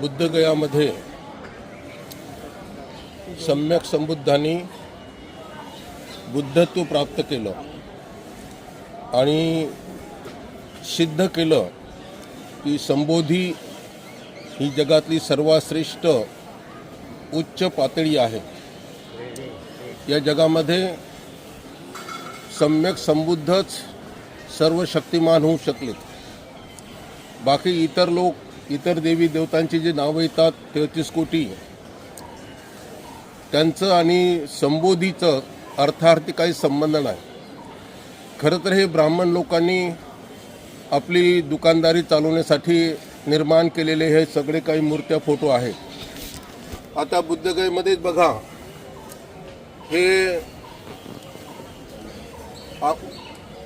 बुद्धगयामध्ये सम्यक संबुद्धांनी बुद्धत्व प्राप्त केलं आणि सिद्ध केलं की संबोधी ही जगातली सर्वश्रेष्ठ उच्च पातळी आहे. या जगामध्ये सम्यक संबुद्धच सर्व शक्तिमान होऊ शकले. बाकी इतर लोक इतर देवी देवतांची जी नावं येतात तेहतीस कोटी. त्यांचं आणि संबोधीचं अर्थार्थी काही संबंध नाही. खरं तर हे ब्राह्मण लोकांनी आपली दुकानदारी चालवण्यासाठी निर्माण केलेले हे सगळे काही मूर्त्या फोटो आहेत. आता बुद्धगयेमध्येच बघा हे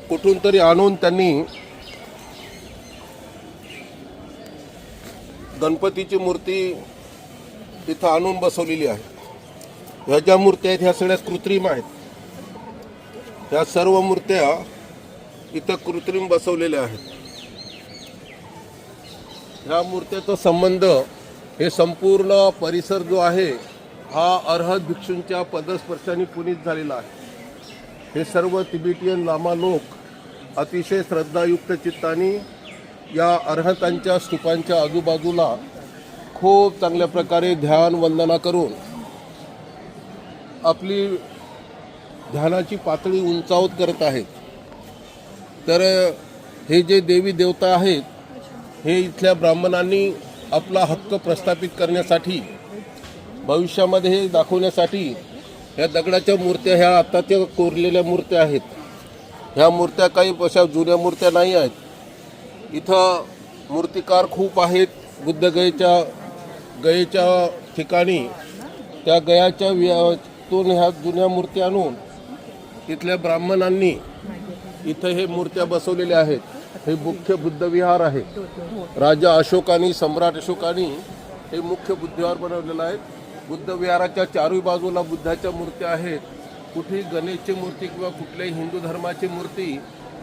कुठून तरी आणून त्यांनी गणपतीची मूर्ती इथं आणून बसवलेली आहे. ह्या ज्या मूर्त्या आहेत ह्या सगळ्या कृत्रिम आहेत. ह्या सर्व मूर्त्या इथं कृत्रिम बसवलेल्या आहेत. ह्या मूर्त्याचा संबंध हे संपूर्ण परिसर जो आहे हा अर्हत भिक्षूंच्या पदस्पर्शाने पुनीत झालेला आहे. हे सर्व तिबेटियन लामा लोक अतिशय श्रद्धायुक्त चित्ताने या अर्हतांच्या स्तूपांच्या आजूबाजूला खूप चांगल्या प्रकारे ध्यान वंदना करून आपली ध्यानाची पातळी उंचावत करत आहेत. तर हे जे देवी देवता आहेत हे इथल्या ब्राह्मणांनी आपला हक्क प्रस्थापित करण्यासाठी भविष्यामध्ये हे दाखवण्यासाठी ह्या दगडाच्या मूर्त्या ह्या आत्ताच्या कोरलेल्या मूर्त्या आहेत. ह्या मूर्त्या काही अशा जुन्या मूर्त्या नाही आहेत. इथं मूर्तिकार खूप आहेत. बुद्धगयेच्या गयेच्या ठिकाणी. त्या गयाच्या वितून ह्या जुन्या मूर्त्या आणून इथल्या ब्राह्मणांनी इथं हे मूर्त्या बसवलेल्या आहेत. हे मुख्य बुद्धविहार आहे. राजा अशोकानी सम्राट अशोकानी हे मुख्य बुद्धविहार बनवलेलं आहे. बुद्ध विहाराच्या चारही बाजूला बुद्धाच्या मूर्त्या आहेत. कुठेही गणेशची मूर्ती किंवा कुठल्याही हिंदू धर्माची मूर्ती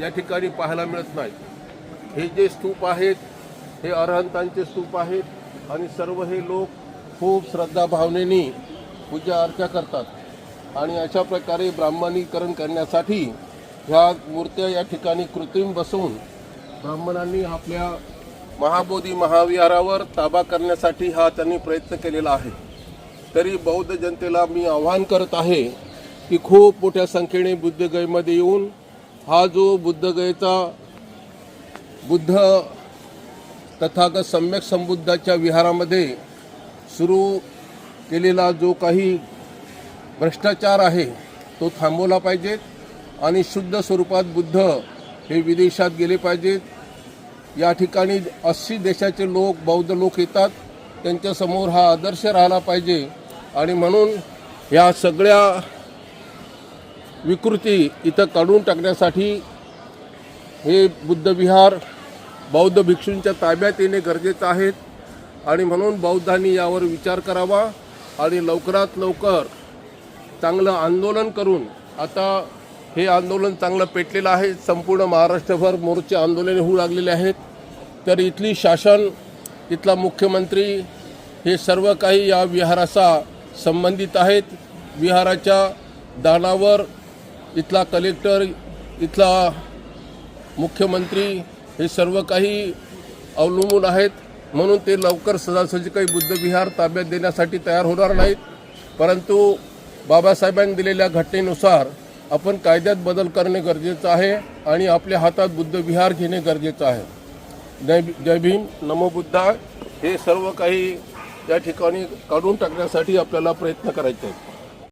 या ठिकाणी पाहायला मिळत नाही. हे जे स्तूप आहेत हे अरहंतांचे स्तूप आहेत आणि सर्व हे लोक खूप श्रद्धा भावनेने पूजा अर्चा करतात. आणि अशा प्रकारे ब्राह्मणीकरण करण्यासाठी ह्या मूर्त्या या ठिकाणी कृत्रिम बसवून ब्राह्मणांनी आपल्या महाबोधी महाविहारावर ताबा करण्यासाठी हा त्यांनी प्रयत्न केलेला आहे. तरी बौद्ध जनतेला मी आवाहन करत आहे की खूप मोठ्या संख्येने बुद्धगयेमध्ये येऊन हा जो बुद्धगयेचा बुद्ध तथागत सम्यक संबुद्धाच्या विहारामध्ये सुरू केलेला जो काही भ्रष्टाचार आहे तो थांबवला पाहिजे आणि शुद्ध स्वरूपात बुद्ध हे विदेशात गेले पाहिजेत या ठिकाणी अस्सी देशाचे लोक बौद्ध लोक येतात. त्यांच्यासमोर हा आदर्श राहिला पाहिजे. आणि म्हणून या सगळ्या विकृती इथं काढून टाकण्यासाठी हे बुद्धविहार बौद्ध भिक्षूंच्या ताब्यात येणे गरजेचं आहे आणि म्हणून बौद्धांनी यावर विचार करावा आणि लवकरात लवकर चांगलं आंदोलन करून आता हे आंदोलन चांगलं पेटलेलं आहे. संपूर्ण महाराष्ट्रभर मोर्चे आंदोलने होऊ लागलेले आहेत. तर इथली शासन इथला मुख्यमंत्री हे सर्व काही या विहाराचा संबंधित आहेत. विहाराच्या दानावर इथला कलेक्टर इथला मुख्यमंत्री हे सर्व काही अवलंबून आहेत. म्हणून ते लवकर सजासजी काही बुद्धविहार ताब्यात देण्यासाठी तयार होणार नाहीत. परंतु बाबासाहेबांनी दिलेल्या घटनेनुसार आपण कायद्यात बदल करणे गरजेचं आहे आणि आपल्या हातात बुद्धविहार घेणे गरजेचं आहे. जय जय भीम. नमो बुद्धा हे सर्व काही त्या ठिकाणी काढून टाकण्यासाठी आपल्याला प्रयत्न करायचे आहेत.